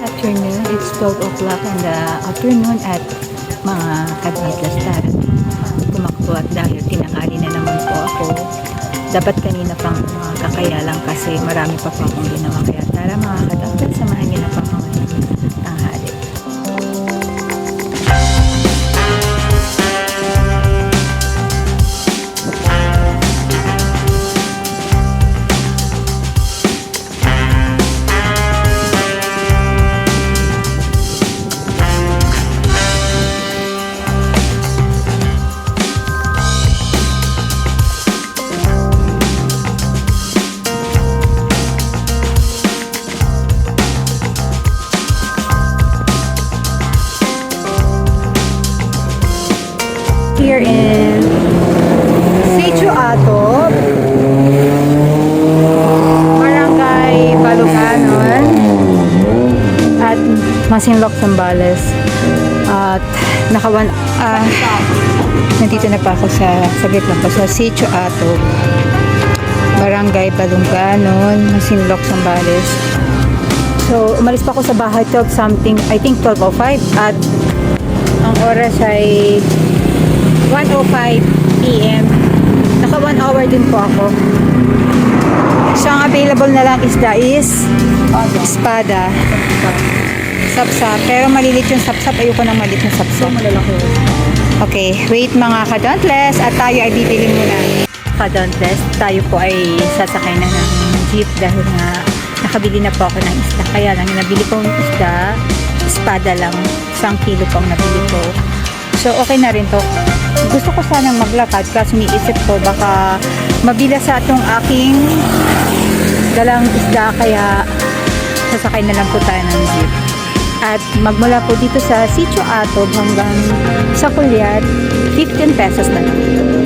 Afternoon, it's 12 o'clock in the afternoon at mga kadadlas tayo tumakbo at dahil tinangali na naman po ako dapat kanina pang uh, kakaya lang kasi marami pa po akong ginawa kaya. Tara mga kadadlas samahan niyo na pa ako ngayong tanghali here in Sitio Ato Barangay Baluganon at Masinloc Zambales. At nakawan ah nandito na pa ako sa saglit lang po sa Sitio Ato Barangay Balunganon Masinloc Zambales. So umalis pa ako sa bahay 12 something I think 12.05 at ang oras ay 1.05 p.m. Naka 1 hour din po ako. So, ang available na lang isda is espada. Sapsap. Pero malilit yung sapsap. Ayoko ng malilit yung sapsap. Okay. Wait mga kadontless. At tayo ay bibili muna. Kadontless. Tayo po ay sasakay na ng jeep dahil nga nakabili na po ako ng isda. Kaya lang nabili kong isda, espada lang. Isang kilo pang nabili ko. So, okay na rin to. Gusto ko sanang maglakad kasi niisip ko baka mabila sa itong aking dalang isda kaya sasakay na lang po tayo ng jeep. At magmula po dito sa Sitio Atob hanggang sa Kulyat, 15 pesos na lang.